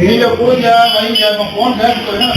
நீங்க வைங்க போன் பேசுறீங்க?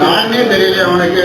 நானே தெரியல அவனுக்கு.